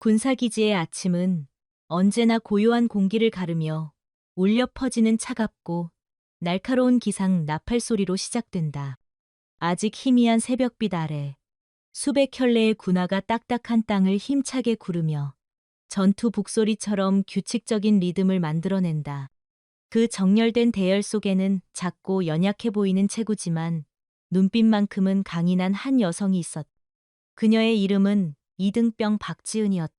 군사기지의 아침은 언제나 고요한 공기를 가르며 울려 퍼지는 차갑고 날카로운 기상 나팔 소리로 시작된다. 아직 희미한 새벽빛 아래 수백 켤레의 군화가 딱딱한 땅을 힘차게 구르며 전투 북소리처럼 규칙적인 리듬을 만들어낸다. 그 정렬된 대열 속에는 작고 연약해 보이는 체구지만 눈빛만큼은 강인한 한 여성이 있었. 그녀의 이름은 이등병 박지은이었.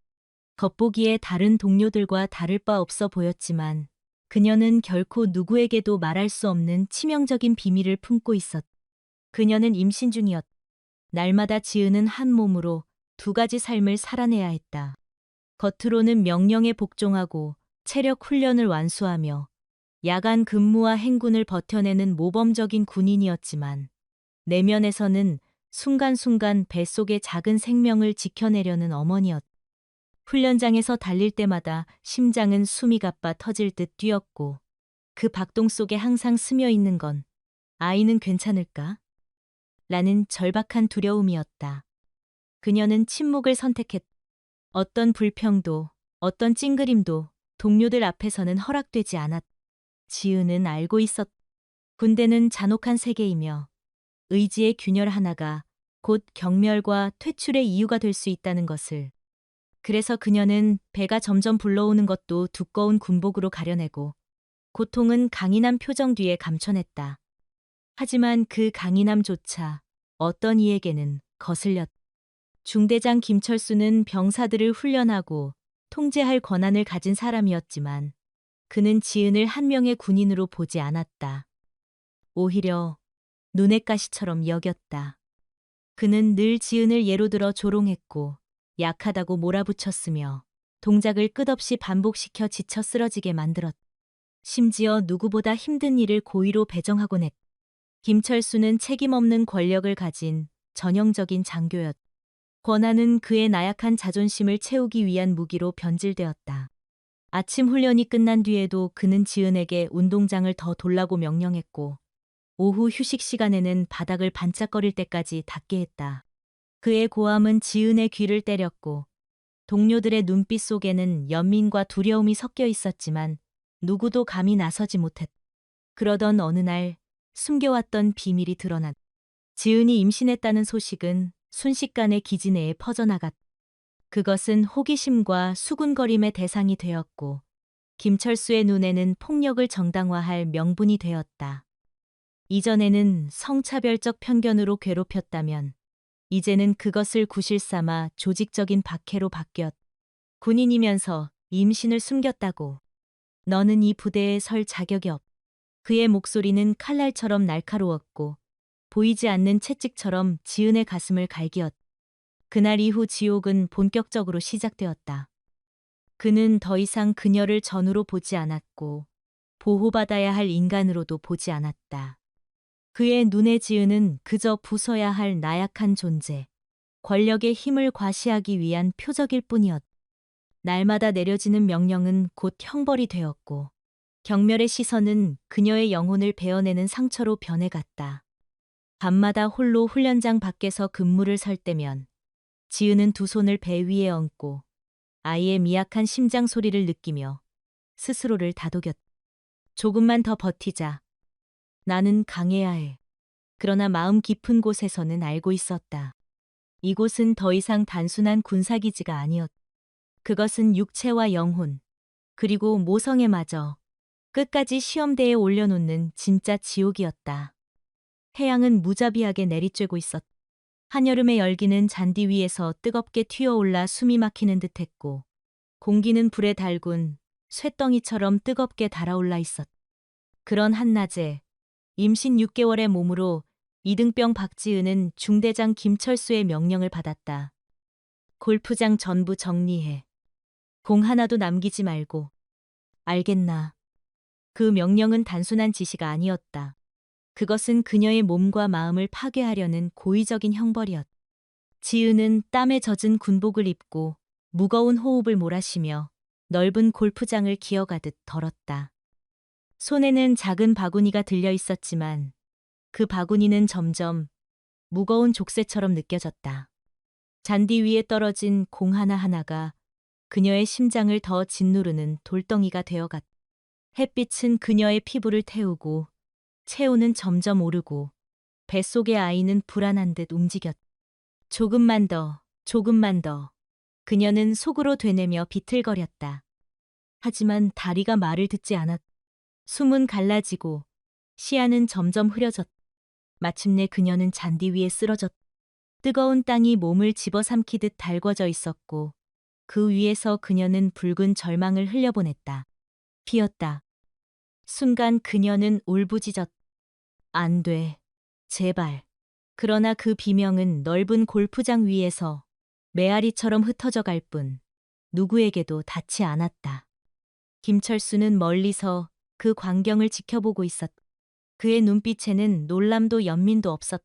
겉보기에 다른 동료들과 다를 바 없어 보였지만 그녀는 결코 누구에게도 말할 수 없는 치명적인 비밀을 품고 있었. 그녀는 임신 중이었. 날마다 지으는 한 몸으로 두 가지 삶을 살아내야 했다. 겉으로는 명령에 복종하고 체력 훈련을 완수하며 야간 근무와 행군을 버텨내는 모범적인 군인이었지만 내면에서는 순간순간 뱃속의 작은 생명을 지켜내려는 어머니였. 훈련장에서 달릴 때마다 심장은 숨이 가빠 터질 듯 뛰었고 그 박동 속에 항상 스며 있는 건 아이는 괜찮을까? 라는 절박한 두려움이었다. 그녀는 침묵을 선택했. 어떤 불평도, 어떤 찡그림도 동료들 앞에서는 허락되지 않았. 지은은 알고 있었. 군대는 잔혹한 세계이며 의지의 균열 하나가 곧 경멸과 퇴출의 이유가 될 수 있다는 것을. 그래서 그녀는 배가 점점 불러오는 것도 두꺼운 군복으로 가려내고 고통은 강인한 표정 뒤에 감춰냈다. 하지만 그 강인함조차 어떤 이에게는 거슬렸. 중대장 김철수는 병사들을 훈련하고 통제할 권한을 가진 사람이었지만 그는 지은을 한 명의 군인으로 보지 않았다. 오히려 눈의 가시처럼 여겼다. 그는 늘 지은을 예로 들어 조롱했고 약하다고 몰아붙였으며 동작을 끝없이 반복시켜 지쳐 쓰러지게 만들었. 심지어 누구보다 힘든 일을 고의로 배정하곤 했. 김철수는 책임 없는 권력을 가진 전형적인 장교였. 권한은 그의 나약한 자존심을 채우기 위한 무기로 변질되었다. 아침 훈련이 끝난 뒤에도 그는 지은에게 운동장을 더 돌라고 명령했고 오후 휴식 시간에는 바닥을 반짝거릴 때까지 닿게 했다. 그의 고함은 지은의 귀를 때렸고 동료들의 눈빛 속에는 연민과 두려움이 섞여 있었지만 누구도 감히 나서지 못했. 그러던 어느 날 숨겨왔던 비밀이 드러났. 지은이 임신했다는 소식은 순식간에 기지 내에 퍼져나갔. 그것은 호기심과 수군거림의 대상이 되었고 김철수의 눈에는 폭력을 정당화할 명분이 되었다. 이전에는 성차별적 편견으로 괴롭혔다면 이제는 그것을 구실 삼아 조직적인 박해로 바뀌었. 군인이면서 임신을 숨겼다고. 너는 이 부대에 설 자격이 없. 그의 목소리는 칼날처럼 날카로웠고 보이지 않는 채찍처럼 지은의 가슴을 갈기었. 그날 이후 지옥은 본격적으로 시작되었다. 그는 더 이상 그녀를 전우로 보지 않았고 보호받아야 할 인간으로도 보지 않았다. 그의 눈에 지은은 그저 부숴야 할 나약한 존재, 권력의 힘을 과시하기 위한 표적일 뿐이었. 날마다 내려지는 명령은 곧 형벌이 되었고 경멸의 시선은 그녀의 영혼을 베어내는 상처로 변해갔다. 밤마다 홀로 훈련장 밖에서 근무를 설 때면 지은은 두 손을 배 위에 얹고 아이의 미약한 심장 소리를 느끼며 스스로를 다독였. 조금만 더 버티자. 나는 강해야 해. 그러나 마음 깊은 곳에서는 알고 있었다. 이곳은 더 이상 단순한 군사기지가 아니었. 그것은 육체와 영혼, 그리고 모성애마저 끝까지 시험대에 올려놓는 진짜 지옥이었다. 태양은 무자비하게 내리쬐고 있었. 한여름의 열기는 잔디 위에서 뜨겁게 튀어올라 숨이 막히는 듯했고, 공기는 불에 달군 쇠덩이처럼 뜨겁게 달아올라 있었. 그런 한낮에 임신 6개월의 몸으로 이등병 박지은은 중대장 김철수의 명령을 받았다. 골프장 전부 정리해. 공 하나도 남기지 말고. 알겠나. 그 명령은 단순한 지시가 아니었다. 그것은 그녀의 몸과 마음을 파괴하려는 고의적인 형벌이었. 지은은 땀에 젖은 군복을 입고 무거운 호흡을 몰아쉬며 넓은 골프장을 기어가듯 덜었다. 손에는 작은 바구니가 들려 있었지만 그 바구니는 점점 무거운 족쇄처럼 느껴졌다. 잔디 위에 떨어진 공 하나하나가 그녀의 심장을 더 짓누르는 돌덩이가 되어갔. 햇빛은 그녀의 피부를 태우고 체온은 점점 오르고 뱃속의 아이는 불안한 듯 움직였. 조금만 더, 조금만 더. 그녀는 속으로 되뇌며 비틀거렸다. 하지만 다리가 말을 듣지 않았. 숨은 갈라지고 시야는 점점 흐려졌. 마침내 그녀는 잔디 위에 쓰러졌. 뜨거운 땅이 몸을 집어삼키듯 달궈져 있었고 그 위에서 그녀는 붉은 절망을 흘려보냈다. 피었다. 순간 그녀는 울부짖었. 안 돼. 제발. 그러나 그 비명은 넓은 골프장 위에서 메아리처럼 흩어져 갈 뿐 누구에게도 닿지 않았다. 김철수는 멀리서 그 광경을 지켜보고 있었. 그의 눈빛에는 놀람도 연민도 없었.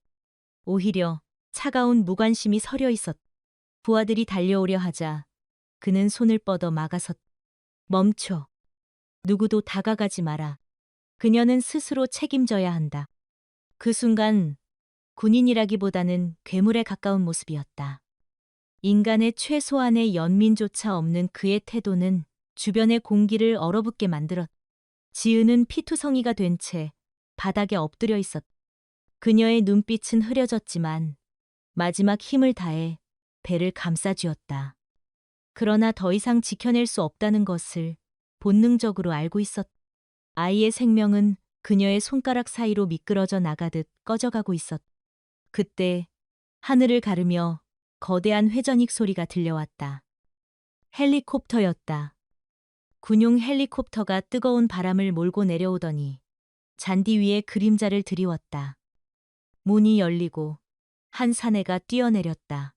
오히려 차가운 무관심이 서려 있었. 부하들이 달려오려 하자 그는 손을 뻗어 막아섰. 멈춰. 누구도 다가가지 마라. 그녀는 스스로 책임져야 한다. 그 순간 군인이라기보다는 괴물에 가까운 모습이었다. 인간의 최소한의 연민조차 없는 그의 태도는 주변의 공기를 얼어붙게 만들었. 지은은 피투성이가 된 채 바닥에 엎드려 있었. 그녀의 눈빛은 흐려졌지만 마지막 힘을 다해 배를 감싸쥐었다. 그러나 더 이상 지켜낼 수 없다는 것을 본능적으로 알고 있었. 아이의 생명은 그녀의 손가락 사이로 미끄러져 나가듯 꺼져가고 있었. 그때 하늘을 가르며 거대한 회전익 소리가 들려왔다. 헬리콥터였다. 군용 헬리콥터가 뜨거운 바람을 몰고 내려오더니 잔디 위에 그림자를 드리웠다. 문이 열리고 한 사내가 뛰어내렸다.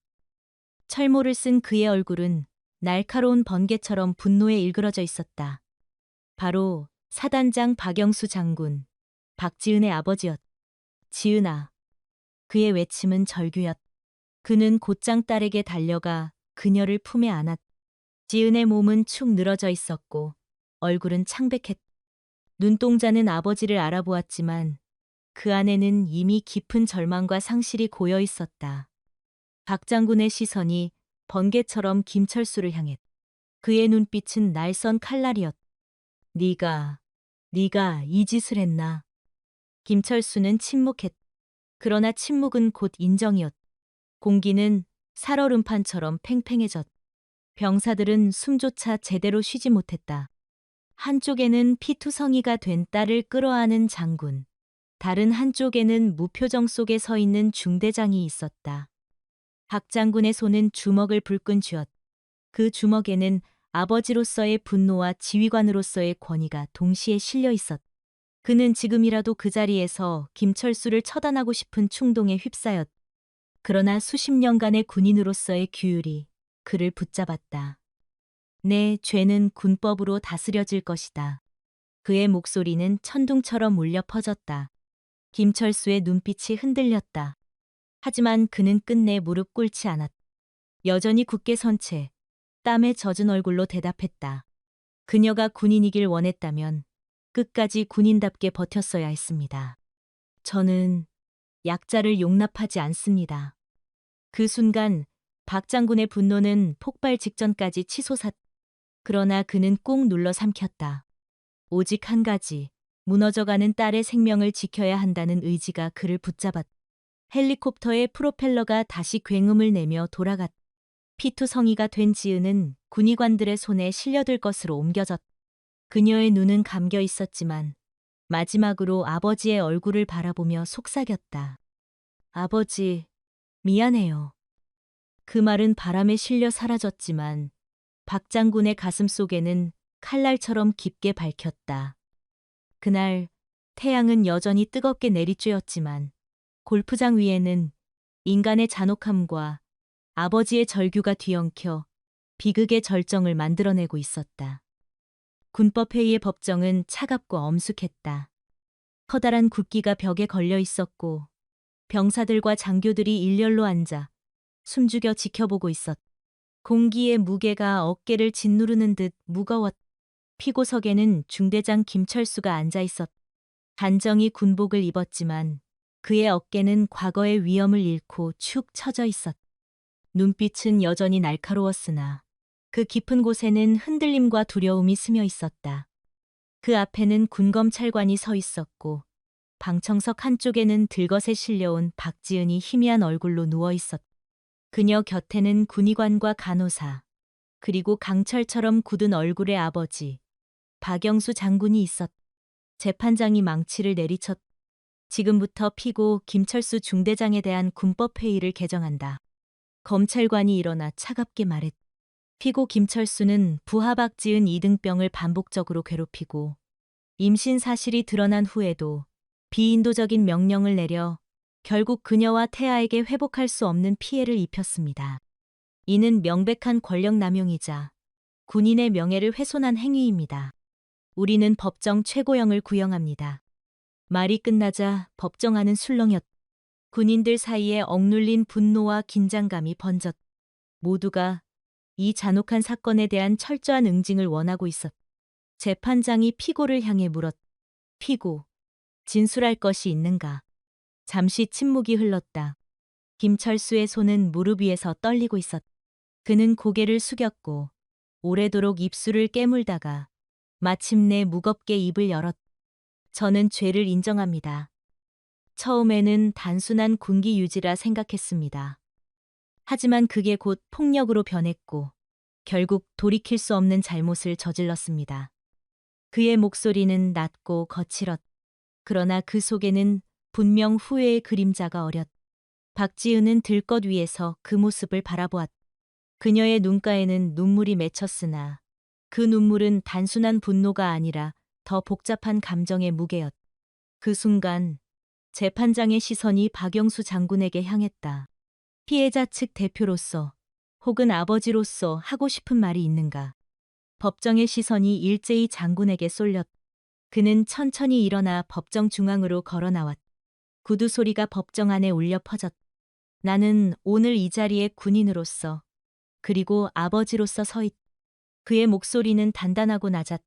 철모를 쓴 그의 얼굴은 날카로운 번개처럼 분노에 일그러져 있었다. 바로 사단장 박영수 장군, 박지은의 아버지였. 지은아. 그의 외침은 절규였. 그는 곧장 딸에게 달려가 그녀를 품에 안았. 지은의 몸은 축 늘어져 있었고 얼굴은 창백했. 눈동자는 아버지를 알아보았지만 그 안에는 이미 깊은 절망과 상실이 고여 있었다. 박 장군의 시선이 번개처럼 김철수를 향했. 그의 눈빛은 날선 칼날이었. 네가, 네가 이 짓을 했나? 김철수는 침묵했. 그러나 침묵은 곧 인정이었. 공기는 살얼음판처럼 팽팽해졌. 병사들은 숨조차 제대로 쉬지 못했다. 한쪽에는 피투성이가 된 딸을 끌어안은 장군. 다른 한쪽에는 무표정 속에 서 있는 중대장이 있었다. 박 장군의 손은 주먹을 불끈 쥐었. 그 주먹에는 아버지로서의 분노와 지휘관으로서의 권위가 동시에 실려 있었. 그는 지금이라도 그 자리에서 김철수를 처단하고 싶은 충동에 휩싸였. 그러나 수십 년간의 군인으로서의 규율이 그를 붙잡았다. 내 죄는 군법으로 다스려질 것이다. 그의 목소리는 천둥처럼 울려 퍼졌다. 김철수의 눈빛이 흔들렸다. 하지만 그는 끝내 무릎 꿇지 않았. 여전히 굳게 선 채 땀에 젖은 얼굴로 대답했다. 그녀가 군인이길 원했다면 끝까지 군인답게 버텼어야 했습니다. 저는 약자를 용납하지 않습니다. 그 순간 박 장군의 분노는 폭발 직전까지 치솟았. 그러나 그는 꾹 눌러 삼켰다. 오직 한 가지, 무너져가는 딸의 생명을 지켜야 한다는 의지가 그를 붙잡았. 헬리콥터의 프로펠러가 다시 굉음을 내며 돌아갔. 피투 성이가 된 지은은 군의관들의 손에 실려들 것으로 옮겨졌. 그녀의 눈은 감겨 있었지만 마지막으로 아버지의 얼굴을 바라보며 속삭였다. 아버지, 미안해요. 그 말은 바람에 실려 사라졌지만 박 장군의 가슴 속에는 칼날처럼 깊게 밝혔다. 그날 태양은 여전히 뜨겁게 내리쬐었지만 골프장 위에는 인간의 잔혹함과 아버지의 절규가 뒤엉켜 비극의 절정을 만들어내고 있었다. 군법회의의 법정은 차갑고 엄숙했다. 커다란 굵기가 벽에 걸려 있었고 병사들과 장교들이 일렬로 앉아 숨죽여 지켜보고 있었. 공기의 무게가 어깨를 짓누르는 듯 무거웠. 피고석에는 중대장 김철수가 앉아 있었. 단정히 군복을 입었지만 그의 어깨는 과거의 위험을 잃고 축 처져 있었. 눈빛은 여전히 날카로웠으나 그 깊은 곳에는 흔들림과 두려움이 스며 있었다. 그 앞에는 군검찰관이 서 있었고 방청석 한쪽에는 들것에 실려온 박지은이 희미한 얼굴로 누워 있었다. 그녀 곁에는 군의관과 간호사, 그리고 강철처럼 굳은 얼굴의 아버지, 박영수 장군이 있었다. 재판장이 망치를 내리쳤다. 지금부터 피고 김철수 중대장에 대한 군법회의를 개정한다. 검찰관이 일어나 차갑게 말했다. 피고 김철수는 부하 박지은 이등병을 반복적으로 괴롭히고 임신 사실이 드러난 후에도 비인도적인 명령을 내려 결국 그녀와 태아에게 회복할 수 없는 피해를 입혔습니다. 이는 명백한 권력 남용이자 군인의 명예를 훼손한 행위입니다. 우리는 법정 최고형을 구형합니다. 말이 끝나자 법정하는 술렁였. 군인들 사이에 억눌린 분노와 긴장감이 번졌. 모두가 이 잔혹한 사건에 대한 철저한 응징을 원하고 있었. 재판장이 피고를 향해 물었. 피고, 진술할 것이 있는가? 잠시 침묵이 흘렀다. 김철수의 손은 무릎 위에서 떨리고 있었. 그는 고개를 숙였고 오래도록 입술을 깨물다가 마침내 무겁게 입을 열었. 저는 죄를 인정합니다. 처음에는 단순한 군기 유지라 생각했습니다. 하지만 그게 곧 폭력으로 변했고 결국 돌이킬 수 없는 잘못을 저질렀습니다. 그의 목소리는 낮고 거칠었. 그러나 그 속에는 분명 후회의 그림자가 어렸. 박지은은 들것 위에서 그 모습을 바라보았. 그녀의 눈가에는 눈물이 맺혔으나 그 눈물은 단순한 분노가 아니라 더 복잡한 감정의 무게였. 그 순간 재판장의 시선이 박영수 장군에게 향했다. 피해자 측 대표로서 혹은 아버지로서 하고 싶은 말이 있는가. 법정의 시선이 일제히 장군에게 쏠렸. 그는 천천히 일어나 법정 중앙으로 걸어 나왔. 구두 소리가 법정 안에 울려 퍼졌. 나는 오늘 이 자리에 군인으로서 그리고 아버지로서 서 있. 그의 목소리는 단단하고 낮았.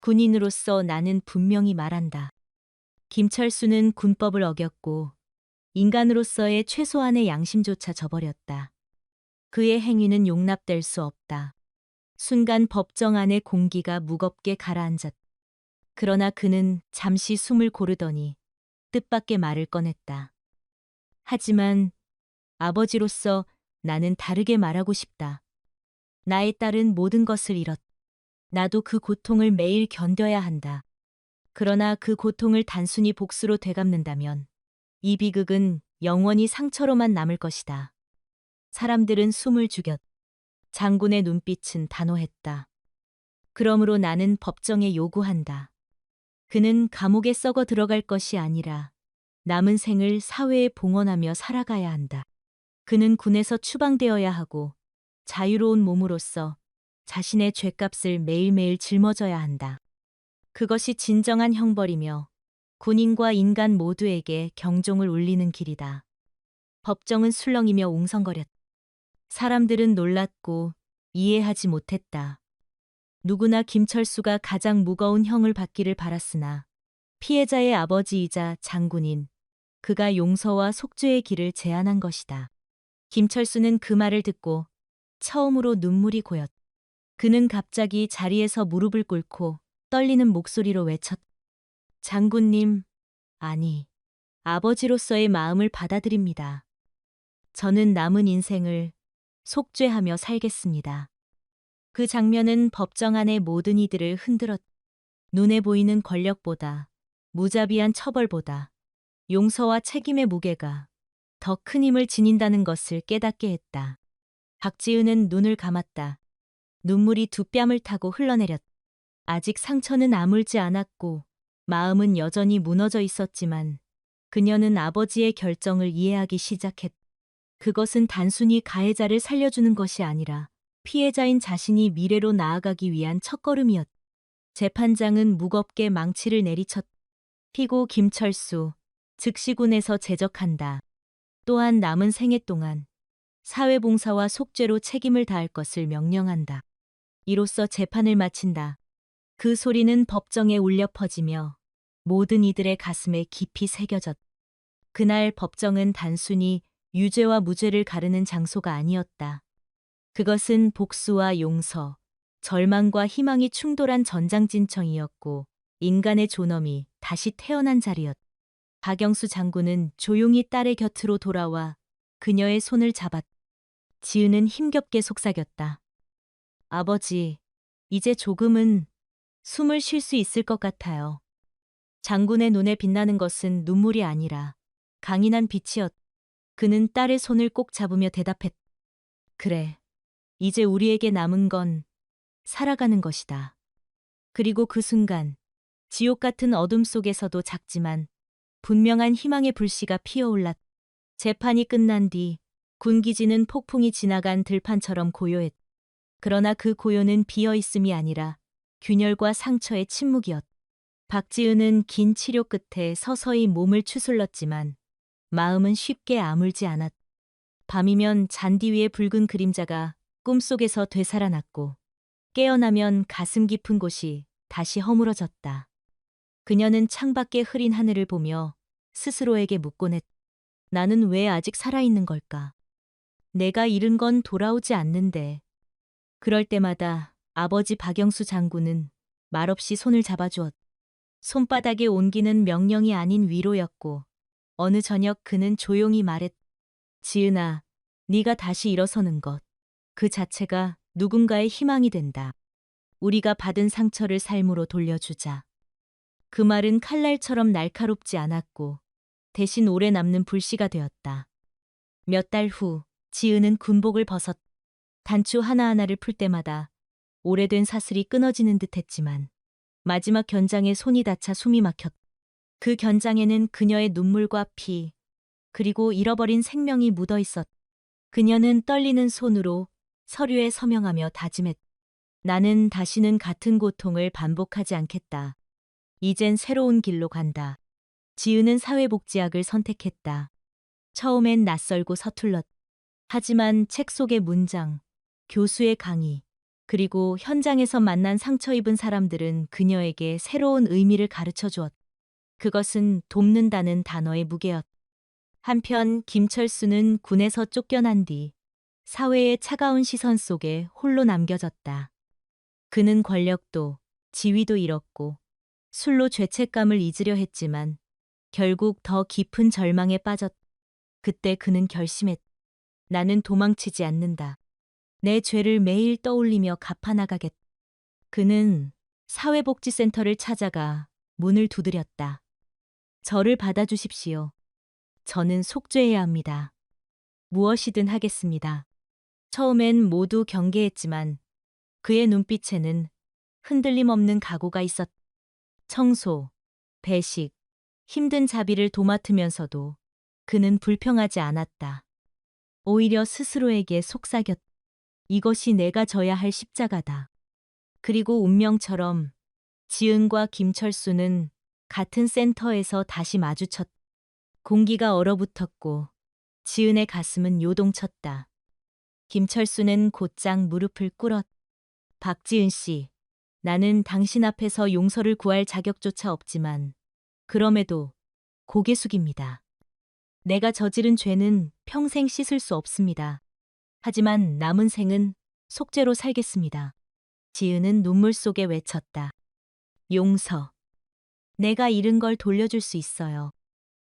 군인으로서 나는 분명히 말한다. 김철수는 군법을 어겼고 인간으로서의 최소한의 양심조차 저버렸다. 그의 행위는 용납될 수 없다. 순간 법정 안의 공기가 무겁게 가라앉았. 그러나 그는 잠시 숨을 고르더니 뜻밖의 말을 꺼냈다. 하지만 아버지로서 나는 다르게 말하고 싶다. 나의 딸은 모든 것을 잃었. 나도 그 고통을 매일 견뎌야 한다. 그러나 그 고통을 단순히 복수로 되갚는다면 이 비극은 영원히 상처로만 남을 것이다. 사람들은 숨을 죽였. 장군의 눈빛은 단호했다. 그러므로 나는 법정에 요구한다. 그는 감옥에 썩어 들어갈 것이 아니라 남은 생을 사회에 봉헌하며 살아가야 한다. 그는 군에서 추방되어야 하고 자유로운 몸으로서 자신의 죄값을 매일매일 짊어져야 한다. 그것이 진정한 형벌이며 군인과 인간 모두에게 경종을 울리는 길이다. 법정은 술렁이며 웅성거렸다. 사람들은 놀랐고 이해하지 못했다. 누구나 김철수가 가장 무거운 형을 받기를 바랐으나 피해자의 아버지이자 장군인 그가 용서와 속죄의 길을 제안한 것이다. 김철수는 그 말을 듣고 처음으로 눈물이 고였. 그는 갑자기 자리에서 무릎을 꿇고 떨리는 목소리로 외쳤. 장군님, 아니, 아버지로서의 마음을 받아들입니다. 저는 남은 인생을 속죄하며 살겠습니다. 그 장면은 법정 안의 모든 이들을 흔들었. 눈에 보이는 권력보다, 무자비한 처벌보다, 용서와 책임의 무게가 더 큰 힘을 지닌다는 것을 깨닫게 했다. 박지은은 눈을 감았다. 눈물이 두 뺨을 타고 흘러내렸. 아직 상처는 아물지 않았고 마음은 여전히 무너져 있었지만 그녀는 아버지의 결정을 이해하기 시작했. 그것은 단순히 가해자를 살려주는 것이 아니라 피해자인 자신이 미래로 나아가기 위한 첫걸음이었. 재판장은 무겁게 망치를 내리쳤. 피고 김철수, 즉시군에서 제적한다. 또한 남은 생애 동안 사회봉사와 속죄로 책임을 다할 것을 명령한다. 이로써 재판을 마친다. 그 소리는 법정에 울려 퍼지며 모든 이들의 가슴에 깊이 새겨졌. 그날 법정은 단순히 유죄와 무죄를 가르는 장소가 아니었다. 그것은 복수와 용서, 절망과 희망이 충돌한 전장진청이었고 인간의 존엄이 다시 태어난 자리였다. 박영수 장군은 조용히 딸의 곁으로 돌아와 그녀의 손을 잡았. 지은은 힘겹게 속삭였다. 아버지, 이제 조금은 숨을 쉴 수 있을 것 같아요. 장군의 눈에 빛나는 것은 눈물이 아니라 강인한 빛이었. 그는 딸의 손을 꼭 잡으며 대답했. 그래. 이제 우리에게 남은 건 살아가는 것이다. 그리고 그 순간 지옥 같은 어둠 속에서도 작지만 분명한 희망의 불씨가 피어올랐. 재판이 끝난 뒤 군기지는 폭풍이 지나간 들판처럼 고요했. 그러나 그 고요는 비어 있음이 아니라 균열과 상처의 침묵이었. 박지은은 긴 치료 끝에 서서히 몸을 추슬렀지만 마음은 쉽게 아물지 않았. 밤이면 잔디 위의 붉은 그림자가 꿈속에서 되살아났고 깨어나면 가슴 깊은 곳이 다시 허물어졌다. 그녀는 창밖의 흐린 하늘을 보며 스스로에게 묻곤 했. 나는 왜 아직 살아있는 걸까? 내가 잃은 건 돌아오지 않는데. 그럴 때마다 아버지 박영수 장군은 말없이 손을 잡아주었. 손바닥에 온기는 명령이 아닌 위로였고 어느 저녁 그는 조용히 말했. 지은아, 네가 다시 일어서는 것. 그 자체가 누군가의 희망이 된다. 우리가 받은 상처를 삶으로 돌려주자. 그 말은 칼날처럼 날카롭지 않았고 대신 오래 남는 불씨가 되었다. 몇 달 후 지은은 군복을 벗었. 단추 하나하나를 풀 때마다 오래된 사슬이 끊어지는 듯 했지만 마지막 견장에 손이 닿자 숨이 막혔. 그 견장에는 그녀의 눈물과 피, 그리고 잃어버린 생명이 묻어 있었. 그녀는 떨리는 손으로 서류에 서명하며 다짐했. 나는 다시는 같은 고통을 반복하지 않겠다. 이젠 새로운 길로 간다. 지은은 사회복지학을 선택했다. 처음엔 낯설고 서툴렀. 하지만 책 속의 문장, 교수의 강의, 그리고 현장에서 만난 상처 입은 사람들은 그녀에게 새로운 의미를 가르쳐 주었. 그것은 돕는다는 단어의 무게였. 한편 김철수는 군에서 쫓겨난 뒤 사회의 차가운 시선 속에 홀로 남겨졌다. 그는 권력도 지위도 잃었고 술로 죄책감을 잊으려 했지만 결국 더 깊은 절망에 빠졌. 그때 그는 결심했. 나는 도망치지 않는다. 내 죄를 매일 떠올리며 갚아나가겠. 그는 사회복지센터를 찾아가 문을 두드렸다. 저를 받아주십시오. 저는 속죄해야 합니다. 무엇이든 하겠습니다. 처음엔 모두 경계했지만 그의 눈빛에는 흔들림 없는 각오가 있었. 청소, 배식, 힘든 자비를 도맡으면서도 그는 불평하지 않았다. 오히려 스스로에게 속삭였. 이것이 내가 져야 할 십자가다. 그리고 운명처럼 지은과 김철수는 같은 센터에서 다시 마주쳤. 공기가 얼어붙었고 지은의 가슴은 요동쳤다. 김철수는 곧장 무릎을 꿇었. 박지은 씨, 나는 당신 앞에서 용서를 구할 자격조차 없지만 그럼에도 고개 숙입니다. 내가 저지른 죄는 평생 씻을 수 없습니다. 하지만 남은 생은 속죄로 살겠습니다. 지은은 눈물 속에 외쳤다. 용서. 내가 잃은 걸 돌려줄 수 있어요.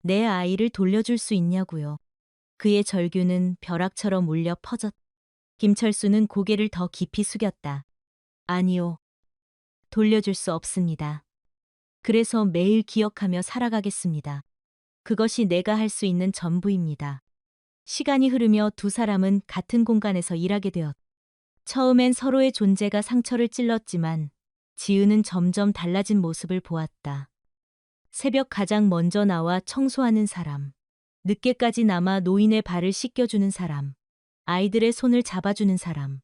내 아이를 돌려줄 수 있냐고요. 그의 절규는 벼락처럼 울려 퍼졌. 김철수는 고개를 더 깊이 숙였다. 아니요. 돌려줄 수 없습니다. 그래서 매일 기억하며 살아가겠습니다. 그것이 내가 할 수 있는 전부입니다. 시간이 흐르며 두 사람은 같은 공간에서 일하게 되었. 처음엔 서로의 존재가 상처를 찔렀지만 지은은 점점 달라진 모습을 보았다. 새벽 가장 먼저 나와 청소하는 사람, 늦게까지 남아 노인의 발을 씻겨주는 사람, 아이들의 손을 잡아주는 사람.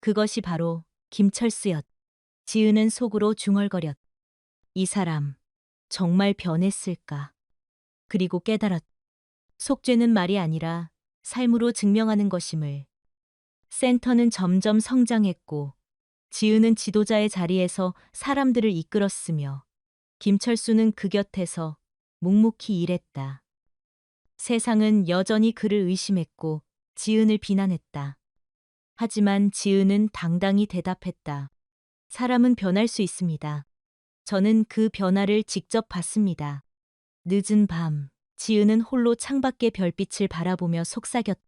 그것이 바로 김철수였. 지은은 속으로 중얼거렸. 이 사람, 정말 변했을까? 그리고 깨달았. 속죄는 말이 아니라 삶으로 증명하는 것임을. 센터는 점점 성장했고, 지은은 지도자의 자리에서 사람들을 이끌었으며, 김철수는 그 곁에서 묵묵히 일했다. 세상은 여전히 그를 의심했고, 지은을 비난했다. 하지만 지은은 당당히 대답했다. 사람은 변할 수 있습니다. 저는 그 변화를 직접 봤습니다. 늦은 밤, 지은은 홀로 창밖의 별빛을 바라보며 속삭였.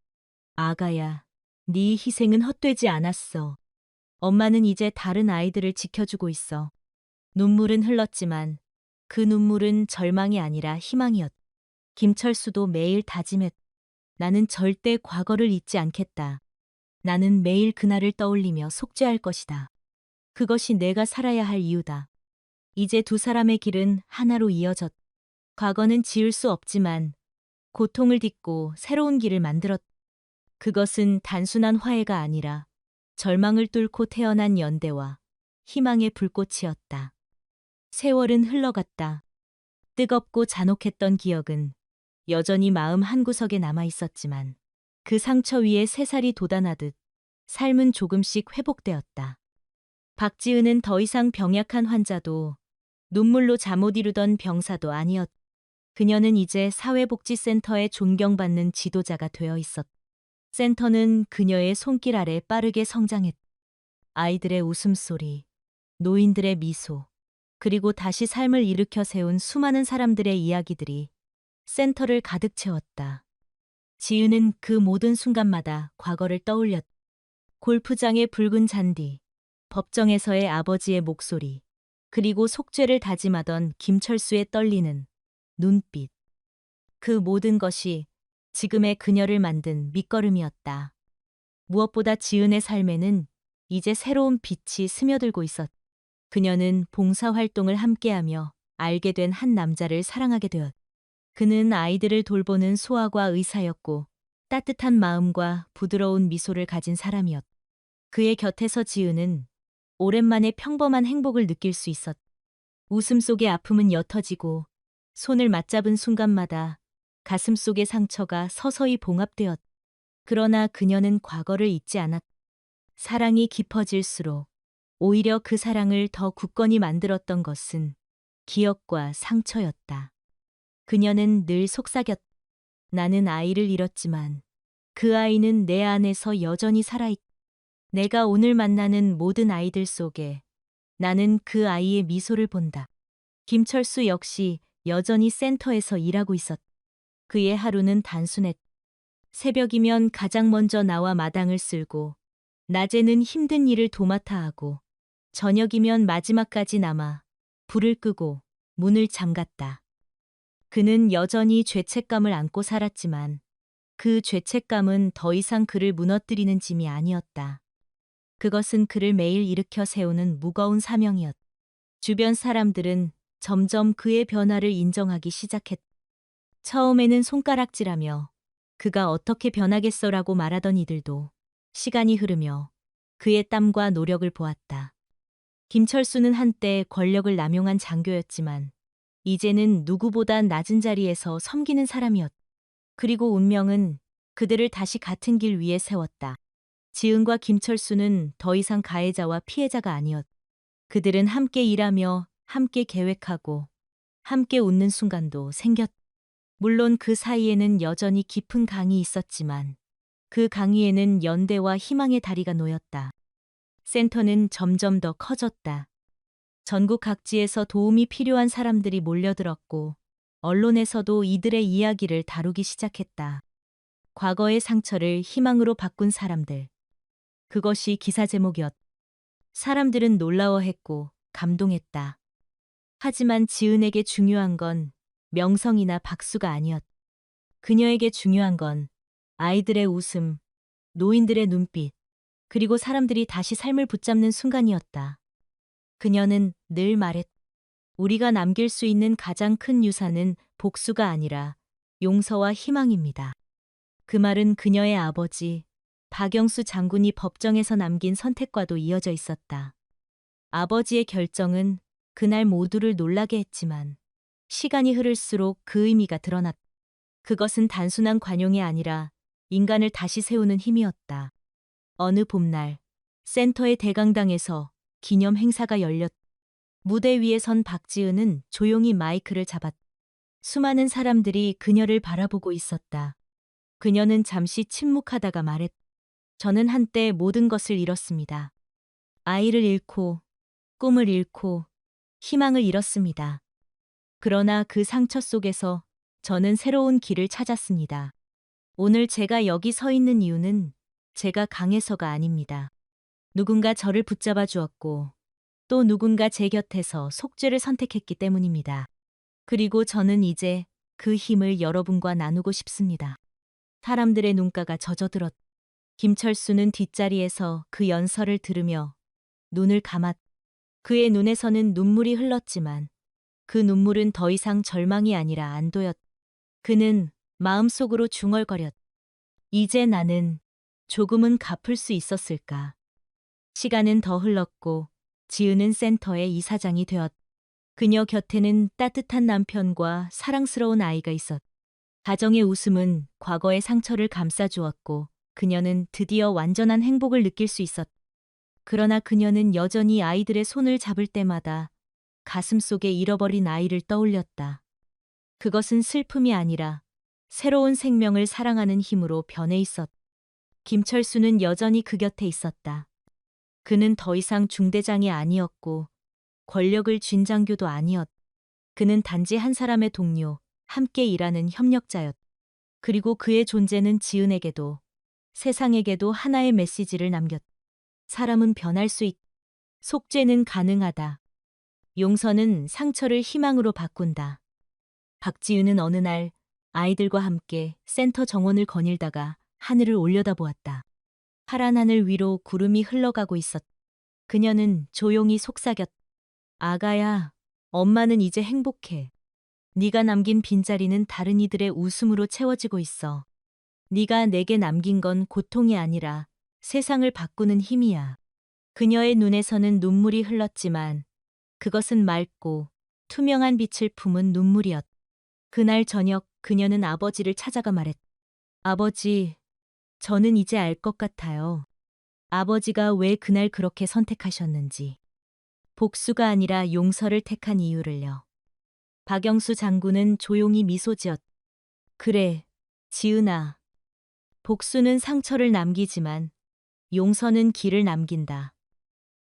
아가야, 네 희생은 헛되지 않았어. 엄마는 이제 다른 아이들을 지켜주고 있어. 눈물은 흘렀지만 그 눈물은 절망이 아니라 희망이었. 김철수도 매일 다짐했. 나는 절대 과거를 잊지 않겠다. 나는 매일 그날을 떠올리며 속죄할 것이다. 그것이 내가 살아야 할 이유다. 이제 두 사람의 길은 하나로 이어졌. 과거는 지울 수 없지만 고통을 딛고 새로운 길을 만들었. 그것은 단순한 화해가 아니라 절망을 뚫고 태어난 연대와 희망의 불꽃이었다. 세월은 흘러갔다. 뜨겁고 잔혹했던 기억은 여전히 마음 한구석에 남아 있었지만 그 상처 위에 새살이 돋아나듯 삶은 조금씩 회복되었다. 박지은은 더 이상 병약한 환자도 눈물로 잠 못 이루던 병사도 아니었. 그녀는 이제 사회복지센터에 존경받는 지도자가 되어 있었. 센터는 그녀의 손길 아래 빠르게 성장했. 아이들의 웃음소리, 노인들의 미소, 그리고 다시 삶을 일으켜 세운 수많은 사람들의 이야기들이 센터를 가득 채웠다. 지은은 그 모든 순간마다 과거를 떠올렸. 골프장의 붉은 잔디, 법정에서의 아버지의 목소리, 그리고 속죄를 다짐하던 김철수의 떨리는 눈빛. 그 모든 것이 지금의 그녀를 만든 밑거름이었다. 무엇보다 지은의 삶에는 이제 새로운 빛이 스며들고 있었. 그녀는 봉사활동을 함께하며 알게 된 한 남자를 사랑하게 되었. 그는 아이들을 돌보는 소아과 의사였고 따뜻한 마음과 부드러운 미소를 가진 사람이었. 그의 곁에서 지은은 오랜만에 평범한 행복을 느낄 수 있었. 웃음 속의 아픔은 옅어지고 손을 맞잡은 순간마다 가슴 속의 상처가 서서히 봉합되었. 그러나 그녀는 과거를 잊지 않았. 사랑이 깊어질수록 오히려 그 사랑을 더 굳건히 만들었던 것은 기억과 상처였다. 그녀는 늘 속삭였. 나는 아이를 잃었지만 그 아이는 내 안에서 여전히 살아있. 내가 오늘 만나는 모든 아이들 속에 나는 그 아이의 미소를 본다. 김철수 역시 여전히 센터에서 일하고 있었. 그의 하루는 단순했. 새벽이면 가장 먼저 나와 마당을 쓸고 낮에는 힘든 일을 도맡아 하고 저녁이면 마지막까지 남아 불을 끄고 문을 잠갔다. 그는 여전히 죄책감을 안고 살았지만 그 죄책감은 더 이상 그를 무너뜨리는 짐이 아니었다. 그것은 그를 매일 일으켜 세우는 무거운 사명이었. 주변 사람들은 점점 그의 변화를 인정하기 시작했. 처음에는 손가락질하며 그가 어떻게 변하겠어라고 말하던 이들도 시간이 흐르며 그의 땀과 노력을 보았다. 김철수는 한때 권력을 남용한 장교였지만 이제는 누구보다 낮은 자리에서 섬기는 사람이었. 그리고 운명은 그들을 다시 같은 길 위에 세웠다. 지은과 김철수는 더 이상 가해자와 피해자가 아니었. 그들은 함께 일하며 함께 계획하고 함께 웃는 순간도 생겼. 물론 그 사이에는 여전히 깊은 강이 있었지만 그 강위에는 연대와 희망의 다리가 놓였다. 센터는 점점 더 커졌다. 전국 각지에서 도움이 필요한 사람들이 몰려들었고 언론에서도 이들의 이야기를 다루기 시작했다. 과거의 상처를 희망으로 바꾼 사람들. 그것이 기사 제목이었. 사람들은 놀라워했고 감동했다. 하지만 지은에게 중요한 건 명성이나 박수가 아니었. 그녀에게 중요한 건 아이들의 웃음, 노인들의 눈빛, 그리고 사람들이 다시 삶을 붙잡는 순간이었다. 그녀는 늘 말했. 우리가 남길 수 있는 가장 큰 유산은 복수가 아니라 용서와 희망입니다. 그 말은 그녀의 아버지, 박영수 장군이 법정에서 남긴 선택과도 이어져 있었다. 아버지의 결정은 그날 모두를 놀라게 했지만 시간이 흐를수록 그 의미가 드러났다. 그것은 단순한 관용이 아니라 인간을 다시 세우는 힘이었다. 어느 봄날 센터의 대강당에서 기념 행사가 열렸. 무대 위에 선 박지은은 조용히 마이크를 잡았. 수많은 사람들이 그녀를 바라보고 있었다. 그녀는 잠시 침묵하다가 말했. 저는 한때 모든 것을 잃었습니다. 아이를 잃고, 꿈을 잃고, 희망을 잃었습니다. 그러나 그 상처 속에서 저는 새로운 길을 찾았습니다. 오늘 제가 여기 서 있는 이유는 제가 강해서가 아닙니다. 누군가 저를 붙잡아 주었고, 또 누군가 제 곁에서 속죄를 선택했기 때문입니다. 그리고 저는 이제 그 힘을 여러분과 나누고 싶습니다. 사람들의 눈가가 젖어들었. 김철수는 뒷자리에서 그 연설을 들으며 눈을 감았. 그의 눈에서는 눈물이 흘렀지만 그 눈물은 더 이상 절망이 아니라 안도였. 그는 마음속으로 중얼거렸. 이제 나는 조금은 갚을 수 있었을까. 시간은 더 흘렀고 지은은 센터의 이사장이 되었. 그녀 곁에는 따뜻한 남편과 사랑스러운 아이가 있었. 가정의 웃음은 과거의 상처를 감싸주었고 그녀는 드디어 완전한 행복을 느낄 수 있었. 그러나 그녀는 여전히 아이들의 손을 잡을 때마다 가슴 속에 잃어버린 아이를 떠올렸다. 그것은 슬픔이 아니라 새로운 생명을 사랑하는 힘으로 변해 있었. 김철수는 여전히 그 곁에 있었다. 그는 더 이상 중대장이 아니었고 권력을 쥔 장교도 아니었. 그는 단지 한 사람의 동료, 함께 일하는 협력자였. 그리고 그의 존재는 지은에게도 세상에게도 하나의 메시지를 남겼. 사람은 변할 수 있. 속죄는 가능하다. 용서는 상처를 희망으로 바꾼다. 박지은은 어느 날 아이들과 함께 센터 정원을 거닐다가 하늘을 올려다보았다. 파란 하늘 위로 구름이 흘러가고 있었. 그녀는 조용히 속삭였. 아가야, 엄마는 이제 행복해. 네가 남긴 빈자리는 다른 이들의 웃음으로 채워지고 있어. 네가 내게 남긴 건 고통이 아니라 세상을 바꾸는 힘이야. 그녀의 눈에서는 눈물이 흘렀지만 그것은 맑고 투명한 빛을 품은 눈물이었. 그날 저녁 그녀는 아버지를 찾아가 말했. 아버지, 저는 이제 알 것 같아요. 아버지가 왜 그날 그렇게 선택하셨는지. 복수가 아니라 용서를 택한 이유를요. 박영수 장군은 조용히 미소 지었. 그래, 지은아. 복수는 상처를 남기지만 용서는 길을 남긴다.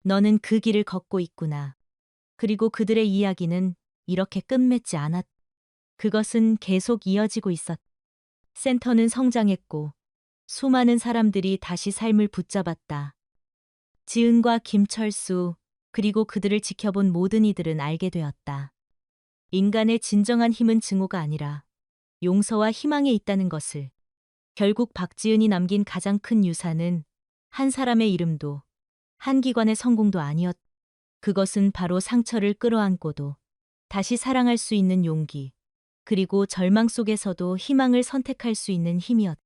너는 그 길을 걷고 있구나. 그리고 그들의 이야기는 이렇게 끝맺지 않았. 그것은 계속 이어지고 있었. 센터는 성장했고 수많은 사람들이 다시 삶을 붙잡았다. 지은과 김철수, 그리고 그들을 지켜본 모든 이들은 알게 되었다. 인간의 진정한 힘은 증오가 아니라 용서와 희망에 있다는 것을. 결국 박지은이 남긴 가장 큰 유산은 한 사람의 이름도 한 기관의 성공도 아니었. 그것은 바로 상처를 끌어안고도 다시 사랑할 수 있는 용기, 그리고 절망 속에서도 희망을 선택할 수 있는 힘이었.